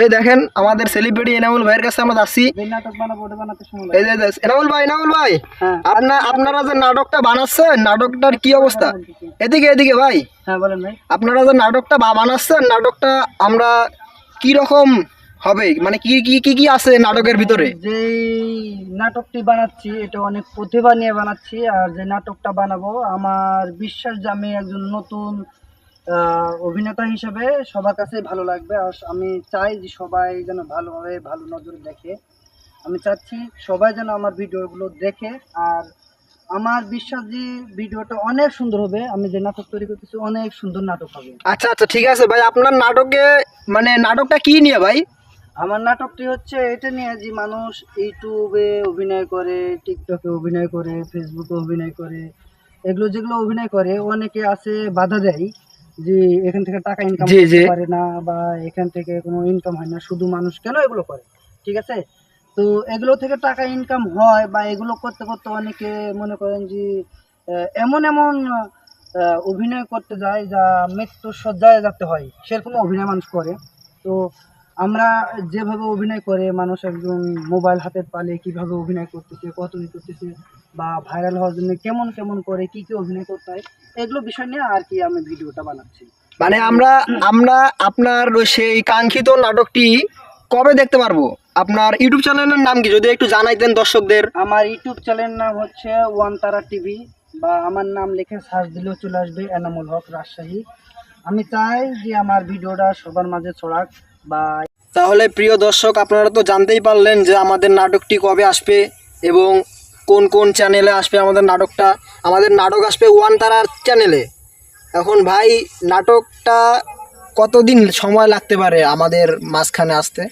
এই দেখেন আমাদের সেলিব্রিটি এনামুল ভাইয়ের কাছে আমরা যাচ্ছি। এই যে এনামুল ভাই এনামুল ভাই হ্যাঁ। আপনার আপনারা যে নাটকটা বানাচ্ছেন নাটকটার কি অবস্থা? এদিকে এদিকে ভাই। হ্যাঁ ভাই। আপনারা যে নাটকটা বানাচ্ছেন নাটকটা আমরা কি রকম হবে? মানে কি কি কি কি আছে নাটকের ভিতরে? যে নাটকটি বানাচ্ছি এটা অনেক প্রতিভা নিয়ে বানাচ্ছি আর যে নাটকটা বানাবো আমার বিশ্বাস যে আমি একজন নতুন অভিনেতা হিসেবে সবার কাছে ভালো লাগবে। আর আমি চাই যে সবাই যেন ভালোভাবে ভালো নজরে দেখে। আমি চাচ্ছি সবাই যেন আমার ভিডিওগুলো দেখে। আর আমার বিশ্বাস যে ভিডিওটা অনেক সুন্দর হবে। আমি যে নাটক তৈরি করতেছি অনেক সুন্দর নাটক হবে। আচ্ছা আচ্ছা ঠিক আছে ভাই। আপনার নাটকে মানে নাটকটা কি নিয়ে ভাই? আমার নাটকটি হচ্ছে এটা নিয়ে যে মানুষ ইউটিউবে অভিনয় করে টিকটকে অভিনয় করে ফেসবুকে অভিনয় করে এগুলো যেগুলো অভিনয় করে অনেকে আছে বাধা দেয়। যে এখান থেকে টাকা ইনকাম। করতে পারে না বা এখান থেকে কোনো ইনকাম হয় না শুধু মানুষ কেন এগুলো করে? ঠিক আছে? তো এগুলো থেকে টাকা ইনকাম হয় বা এগুলো করতে করতে অনেকে মনে করেন যে এমন এমন অভিনয় করতে যায় যা মৃত্যুর সজ্জায় যাতে হয়। সেরকম অভিনয় মানুষ করে। তো আমরা যেভাবে অভিনয় করে মানুষ একজন মোবাইল হাতে পালে কীভাবে অভিনয় করতেছে কত কি করতেছে বা ভাইরাল হওয়ার জন্য কেমন কেমন করে কি কি অভিনয় করতে হয় এগুলো বিষয় নিয়ে আর কি আমি ভিডিওটা বানাচ্ছি। মানে আমরা আমরা আপনার সেই কাঙ্ক্ষিত নাটকটি কবে দেখতে পারব? আপনার ইউটিউব চ্যানেলের নাম কি? যদি একটু জানাইতেন দর্শকদের। আমার ইউটিউব চ্যানেলের নাম হচ্ছে ওয়ান তারা টিভি বা আমার নাম লিখে সার্চ দিলেও চলে আসবে এনামুল হক রাজশাহী। আমি চাই যে আমার ভিডিওটা সবার মাঝে ছড়াক। বা তাহলে প্রিয় দর্শক আপনারা তো জানতেই পারলেন যে আমাদের নাটকটি কবে আসবে এবং কোন কোন চ্যানেলে আসবে আমাদের নাটকটা। আমাদের নাটক আসবে ওয়ান তারার চ্যানেলে। এখন ভাই নাটকটা কতদিন সময় লাগতে পারে আমাদের মাঝখানে আসতে?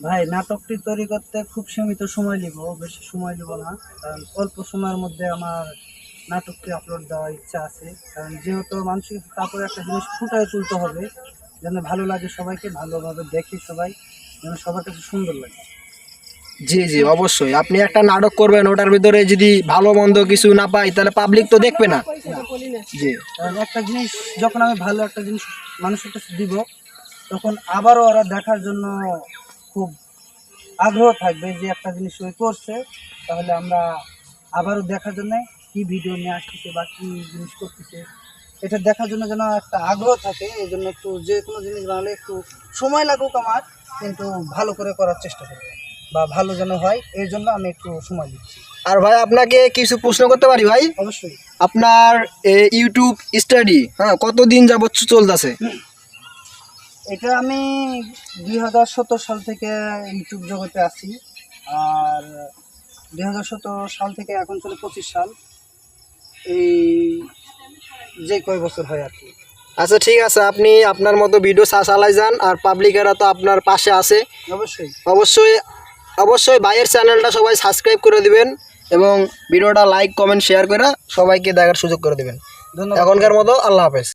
ভাই নাটকটি তৈরি করতে খুব সীমিত সময় নিব বেশি সময় নিব না। কারণ অল্প সময়ের মধ্যে আমার নাটকটি আপলোড দেওয়ার ইচ্ছা আছে। কারণ যেহেতু মানুষের তারপরে একটা জিনিস ফুটায় তুলতে হবে। যেন ভালো লাগে সবাইকে ভালোভাবে দেখে সবাই যেন সবার কাছে সুন্দর লাগে। জি জি অবশ্যই। আপনি একটা নাটক করবেন ওটার ভিতরে যদি ভালো মন্দ কিছু না পাই তাহলে পাবলিক তো দেখবে না। জি। একটা জিনিস যখন আমি ভালো একটা জিনিস মানুষের কাছে দিব তখন আবারও ওরা দেখার জন্য খুব আগ্রহ থাকবে যে একটা জিনিস ওই করছে তাহলে আমরা আবারও দেখার জন্য কি ভিডিও নিয়ে আসতেছে বা কি জিনিস করতেছে এটা দেখার জন্য যেন একটা আগ্রহ থাকে এই জন্য একটু যে কোনো জিনিস বানালে একটু সময় লাগুক আমার কিন্তু ভালো করে করার চেষ্টা করব। বা ভালো যেন হয় এই জন্য আমি একটু সময় দিচ্ছি। আর ভাই আপনাকে কিছু প্রশ্ন করতে পারি ভাই? অবশ্যই। আপনার ইউটিউব স্টাডি হ্যাঁ কতদিন যাবত চলতেছে? এটা আমি দুই হাজার সতেরো সাল থেকে ইউটিউব জগতে আছি আর দুই হাজার সতেরো সাল থেকে এখন চলে পঁচিশ সাল। এই যে কয় বছর হয় আর কি। আচ্ছা ঠিক আছে আপনি আপনার মতো ভিডিও চালাই যান আর পাবলিকেরা তো আপনার পাশে আছে। অবশ্যই। অবশ্যই অবশ্যই ভাইয়ের চ্যানেলটা সবাই সাবস্ক্রাইব করে দিবেন এবং ভিডিওটা লাইক কমেন্ট শেয়ার করে সবাইকে দেখার সুযোগ করে দেবেন। এখনকার মতো আল্লাহ হাফেজ।